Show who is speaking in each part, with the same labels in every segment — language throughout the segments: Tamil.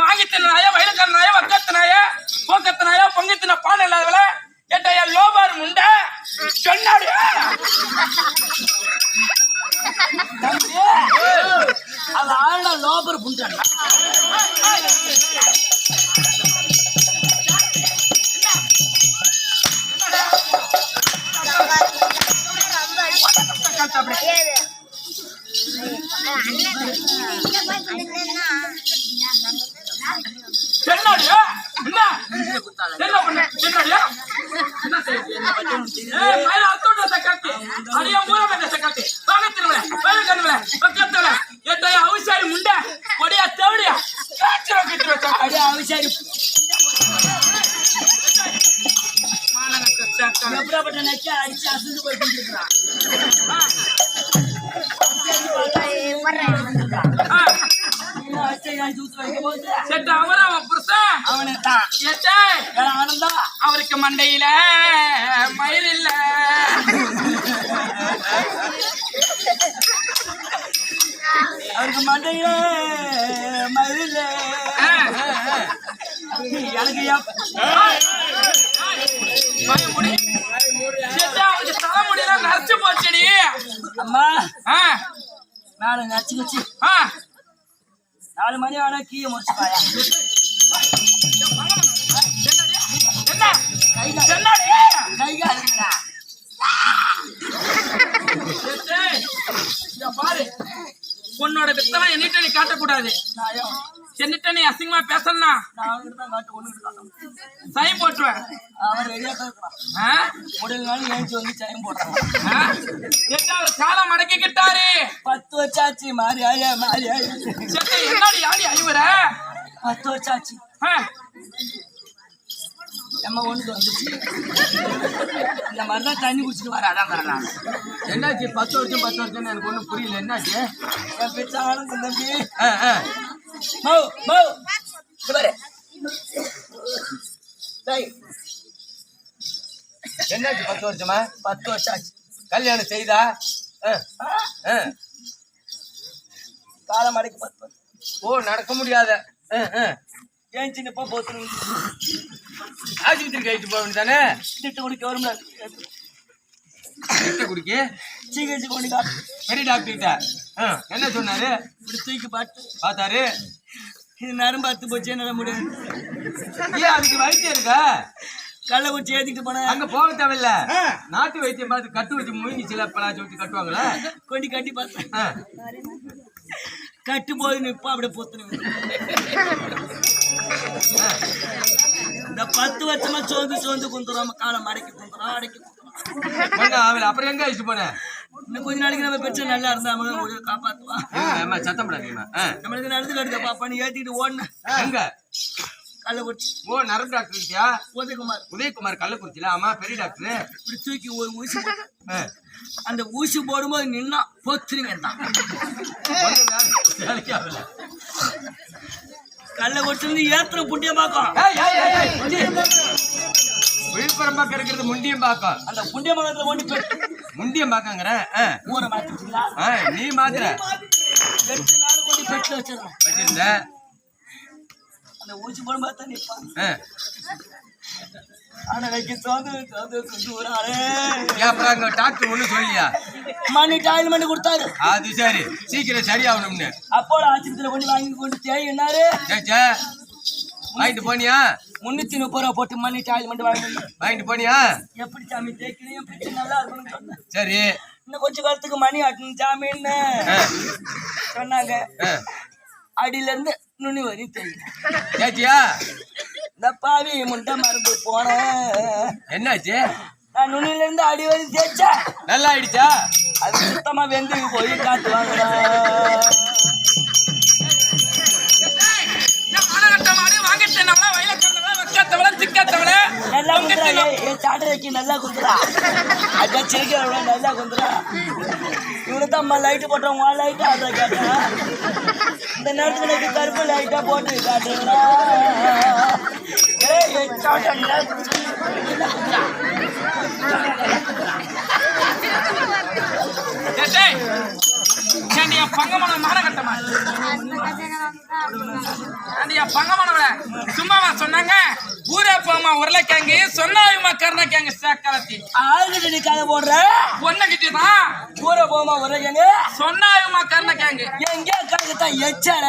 Speaker 1: வாங்கி தின்னாய வயலுக்காரனாய வக்கத்தினாய போக்கத்தினாய பொங்கத்தின பால் இல்லாதவள கேட்டாயா லோபார் முண்ட சொன்னாடி
Speaker 2: அது ஆள லோபர் புண்டான் எப்படிப்பட்ட நச்ச அடிச்சு அசுந்து போயிட்டு
Speaker 1: அவருக்கு மண்டையில மயிர் இல்ல.
Speaker 2: அவருக்கு மண்டையில மயில எனக்கு
Speaker 1: பயமுடி செட்ட அவருக்கு தலைமுடியெல்லாம் நரைச்சு போச்சுடி.
Speaker 2: அம்மா.
Speaker 1: மேலே
Speaker 2: நாலு நச்சு வச்சு
Speaker 1: ஆ
Speaker 2: நாலு மணி ஆனா கீழே முடிச்சுப்பாயா
Speaker 1: பாரு உன்னோட வித்தனை என்னிட்ட நீ காட்டக்கூடாது
Speaker 2: நான்
Speaker 1: என்னிட்ட நீ அசிங்கமா பேசணும்னா? சைன் போட்டுருவேன்.
Speaker 2: அவன் ரெடியா இருக்கான்? முதல் நாள் ஏஞ்சி வந்து
Speaker 1: ஆ? செட்ட அவர் காலம் மடக்கிக்கிட்டாரு.
Speaker 2: பத்து வருஷாச்சு மாறி ஆயா மாறி ஆயா.
Speaker 1: செட்ட என்னடி ஆடி ஐவர
Speaker 2: பத்து வருஷாச்சு
Speaker 1: ஆ?
Speaker 2: நம்ம வந்துச்சு. இந்த மாதிரி தான் தண்ணி குடிச்சிட்டு வர அதான் வரலாம்
Speaker 1: என்னாச்சு பத்து வருஷம் பத்து வருஷம் எனக்கு ஒன்றும் புரியல என்னாச்சு?
Speaker 2: என் பேச்சு ஆனந்தம் தம்பி. மோ மோ. பாரு.
Speaker 1: என்னாச்சு பத்து வருஷமா?
Speaker 2: பத்து வருஷம் ஆச்சு.
Speaker 1: கல்யாணம் செய்தா.
Speaker 2: காலம் அடைக்கு பத்து வருஷம்.
Speaker 1: ஓ நடக்க முடியாத.
Speaker 2: ஏன் சின்ன போத்து
Speaker 1: ஆஸ்பத்திரி கழிச்சு போக வேண்டியதானே
Speaker 2: திட்டு குடிக்க வரும்ல.
Speaker 1: கிட்ட குடிக்க?
Speaker 2: சிகிச்சை கொண்டு காட்டு
Speaker 1: பெரிய டாக்டர் கிட்ட. ஆ, என்ன சொன்னாரு?
Speaker 2: இப்படி தூக்கி பாட்டு
Speaker 1: பார்த்தாரு.
Speaker 2: இது நரம்பு அத்து போச்சு என்னால முடியாது
Speaker 1: ஏன் அதுக்கு வைத்தியம் இருக்கா?
Speaker 2: கள்ள குச்சி ஏத்திட்டு போனேன்
Speaker 1: அங்க போக தேவையில்ல. நாட்டு வைத்தியம் பார்த்து கட்டு வச்சு மூங்கி சில பலாச்சு வச்சு கட்டுவாங்களா?
Speaker 2: கொண்டு கட்டி பார்த்தேன். கட்டு போது நிப்பா அப்படியே போத்துனு இந்த பத்து வருஷமா சோர்ந்து சோர்ந்து குந்துறோம் காலம் அடக்கி குந்துறோம் அடக்கி குந்துறோம்.
Speaker 1: அப்புறம் எங்க அழிச்சு போன?
Speaker 2: இன்னும் கொஞ்ச நாளைக்கு நம்ம பிரச்சனை நல்லா இருந்தா
Speaker 1: அம்மா சத்தம் போடாதீங்கம்மா ஆ.
Speaker 2: நம்மளுக்கு நடந்து கடுக்க பாப்பா நீ ஏத்திட்டு
Speaker 1: எங்க?
Speaker 2: கள்ளக்குறிச்சி
Speaker 1: ஓ நரம்பு டாக்டர் இருக்கியா?
Speaker 2: உதயகுமார்.
Speaker 1: உதயகுமார் கள்ளக்குறிச்சில ஆமா பெரிய டாக்டர்.
Speaker 2: இப்படி தூக்கி ஒரு ஊசி. அந்த ஊசி போடும்போது நின்னா பொத்துருங்க தான்.
Speaker 1: ஒண்ணும் வேலை- வேலைக்கு ஆகல.
Speaker 2: கள்ளக்குறிச்சி வந்து ஏத்துற புண்டிய
Speaker 1: விழுப்புரம் பக்கம் இருக்கிறது முண்டியம் பாக்கம்
Speaker 2: அந்த புண்டிய மகத்துல ஓடி போயிட்டு
Speaker 1: முண்டியம் பாக்கங்கிற
Speaker 2: ஊரை மாத்திட்டீங்களா?
Speaker 1: நீ மாத்திர
Speaker 2: எட்டு நாள் கொண்டு பெட்டில் வச்சிடணும்.
Speaker 1: வச்சிருந்த.
Speaker 2: அந்த ஊசி
Speaker 1: டாக்டர் ஒண்ணும் சொல்லியா?
Speaker 2: மணி டாயில் மணி கொடுத்தாரு.
Speaker 1: அது சரி சீக்கிரம் சரியாகணும்னு.
Speaker 2: அப்போல ஆஸ்பத்திரியில கொண்டு வாங்கி கொண்டு தேய் என்னாரு?
Speaker 1: வாங்கிட்டு போனியா?
Speaker 2: முன்னூத்தி முப்பது ரூபா போட்டு மணி டாயில் மணி வாங்கி
Speaker 1: வாங்கிட்டு போனியா?
Speaker 2: எப்படி சாமி தேய்க்கணும் எப்படி நல்லா இருக்கணும்னு சொன்னேன்.
Speaker 1: சரி.
Speaker 2: இன்னும் கொஞ்ச காலத்துக்கு மணி ஆட்டணும் சாமின்னு. சொன்னாங்க. அடியில இருந்து நுனி வரையும் தெரியும்
Speaker 1: சேச்சியா
Speaker 2: இந்த பாவி முண்டை மறந்து போனேன்.
Speaker 1: என்னாச்சு?
Speaker 2: நான் நுனியில இருந்து அடி வரையும் தேய்ச்சேன்.
Speaker 1: நல்லா ஆயிடுச்சா?
Speaker 2: அது சுத்தமா வெந்து போய் காத்து வாங்குறா குந்துரா ஏய், ஏய் சாட்டரைக்கு நல்லா குந்துரா அதான் சிரிக்கிறவங்க நல்லா குந்துரா இவனு தான் லைட்டு போட்டவங்க லைட்டு அதை கேட்டேன். இந்த நேரத்துல எனக்கு கருப்பு லைட்டா போட்டு காட்டுறா ஏய் ஏய், சாட்டை நல்லா குந்துரா.
Speaker 1: ஏய், டேய். ஏண்டி என் பங்கமான மானகட்டமா ஏண்டி என் பங்கமானவள சும்மாவா சொன்னாங்க? ஊரே போமா உருளைக்கிழங்கு சொன்னாயுமா கருணைக்கிழங்கு சேக்கலத்தி
Speaker 2: ஆளுகிட்ட நீ கதை போடுற?
Speaker 1: பொண்ணுகிட்ட தான்
Speaker 2: ஊரை போமா உரைக்கங்க
Speaker 1: சொன்னாயுமா கருணைக்கிழங்கு?
Speaker 2: எங்க கணக்குத்தான் எச்சல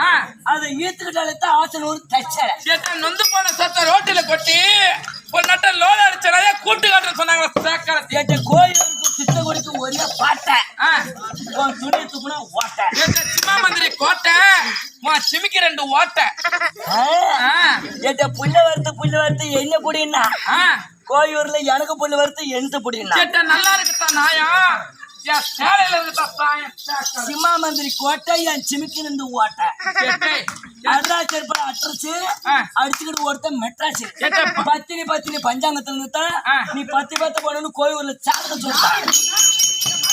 Speaker 1: ஆ.
Speaker 2: அதை ஈத்துக்கிட்டாலே தான் ஆசனூர் தச்சல
Speaker 1: சேட்டா நொந்து போன சத்த ரோட்டில கொட்டி ஒரு நட்ட லோல அடிச்சனாலே கூட்டு காட்டுற சொன்னாங்க. சேக்கலத்தி
Speaker 2: எட்ட கோயிலுக்கு சித்தகுடிக்கு ஒரே பாட்டை. துணி துப்புனா ஓட்டை.
Speaker 1: சிம்மா மந்திரி கோட்டை சிமிக்கு ரெண்டு ஓட்டை.
Speaker 2: எட்ட புள்ள வறுத்து புள்ள வறுத்து என்ன புடின்னா? கோயூர்ல எனக்கு புள்ள வறுத்து எந்த புடின்னா?
Speaker 1: நல்லா இருக்குதா நாயா? என் சேலையில இருக்குதா சாயம் சேக்கலத்தி
Speaker 2: சிம்மா மந்திரி கோட்டை என் சிமிக்கு நின்று ஓட்டை. அட்ராஸ் ஏற்பட அட்ரஸ். அடிச்சுக்கிட்டு ஒருத்தன் மெட்ராஸ் பத்தினி பத்தினி பஞ்சாங்கத்துல இருந்துட்டா
Speaker 1: ஆ.
Speaker 2: நீ பத்து பேத்த போடணும் கோயூர்ல சாதகம் சொல்லிட்டான்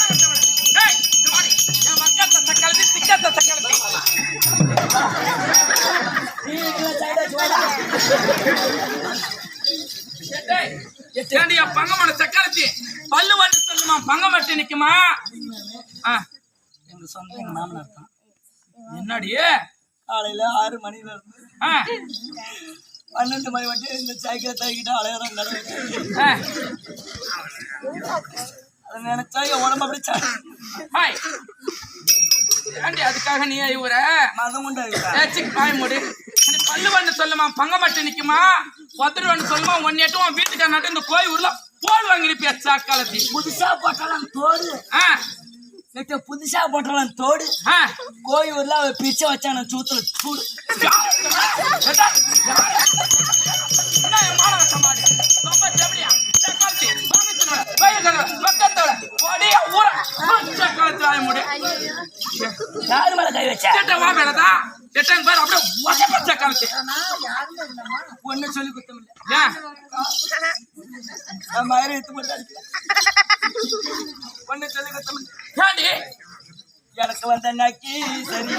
Speaker 1: ஏய், இந்த மாதிரி, என் மக்கத்த தக்காளி, திக்கத்த தக்காளி.
Speaker 2: நீ இதுல சைடா சோடா.
Speaker 1: ஏய், ஏண்டி என் பங்கமான தக்காளி, பல்லு வந்து சொல்லுமா பங்க மட்டும் நிக்குமா
Speaker 2: எங்க சொந்த எங்க மாமனார் தான்
Speaker 1: என்னடி
Speaker 2: காலையில ஆறு மணில இருந்து பன்னெண்டு மணி வரைக்கும் இந்த சைக்கிளை தூக்கிட்டு அலையிறோம் அதை நினைச்சா என் உடம்பு அப்படி
Speaker 1: ஹாய். ஏண்டி அதுக்காக நீ இவர
Speaker 2: மதம்.
Speaker 1: ஏச்சிக்கு பாய் மூடு அடி, பல்லு வந்து சொல்லுமா பங்க மட்டும் நிக்குமா? ஒத்தரு வந்து சொல்லுமா ஒன்னேட்டும் உன் வீட்டுக்கார நாட்டு இந்த கோயில் ஊர்ல போல் வாங்கி நிப்பியா சாக்காலத்தி?
Speaker 2: புதுசா போட்டாலும் தோடு.
Speaker 1: ஆ.
Speaker 2: நேற்று புதுசா போட்டாலும் தோடு.
Speaker 1: ஆ.
Speaker 2: கோயூர்ல அவ பிச்சை வச்சான சூத்துல சூடு. யாரு மேல கை வச்ச?
Speaker 1: சேட்டை வா மேலதா? சக்காலத்தி.
Speaker 2: ஒண்ணு சொல்லி குத்தம் இல்ல. ஒண்ணு சொல்லி குத்தம் இல்ல? எனக்கு வந்த நக்கி சரி.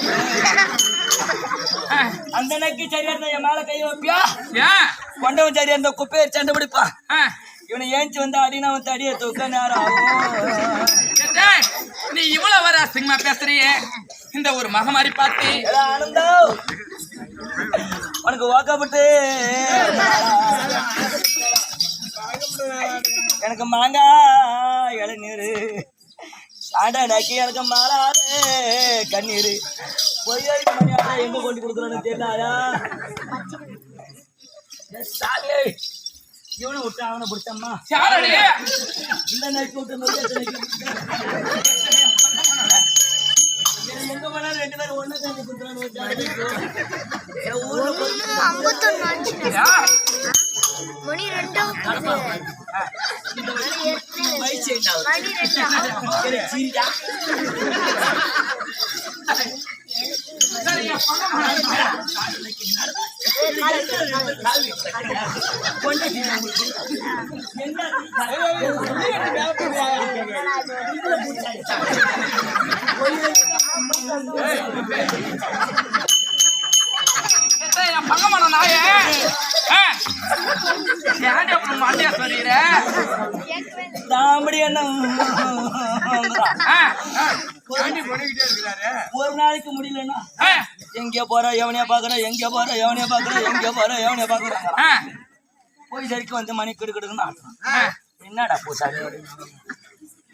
Speaker 2: அந்த நக்கி சரியா இருந்தா என் மேல கை வைப்பியா?
Speaker 1: ஏன்?
Speaker 2: கொண்டவன் சரியா இருந்தா குப்பையை சண்டை பிடிப்பான்
Speaker 1: ஆ,
Speaker 2: இவனை ஏஞ்சி வந்து அடினா வந்து அடிய தூக்க நேரம் ஆகும்.
Speaker 1: நீ இவ்வளவு வர அசிங்கமா பேசுறியே? இந்த ஒரு மகமாரி பார்த்து.
Speaker 2: ஏடா ஆனந்தா உனக்கு வாக்கப்பட்டு எனக்கு மாங்காய் இளநீர். சாண்டா நக்கி எனக்கு மாறாது கண்ணீர். பொய்யாரி மணி ஆனா எங்க கொண்டு கொடுக்குறோன்னு தெரியலாரா சாமி. இவனை விட்டு அவனை பிடிச்சம்மா? இந்த நைட்டு விட்டு
Speaker 1: பங்கமான நாயே மாட்டியா சொல்லிடுற
Speaker 2: என்ன
Speaker 1: ஆ,
Speaker 2: ஒரு நாளைக்கு முடியலன்னா
Speaker 1: ஆ,
Speaker 2: எங்க போற? எவனையா பாக்குற எங்க போற? எவனையா பாக்குற எங்க போற? எவனையா பாக்குறாங்க போய் சரிக்கு வந்து மணி கிடுக்கிடுக்குன்னு ஆடுறான்.
Speaker 1: ஆ.
Speaker 2: என்னடா பூசாரி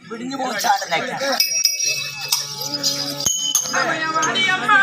Speaker 2: விடிஞ்சு
Speaker 1: வாடி அம்மா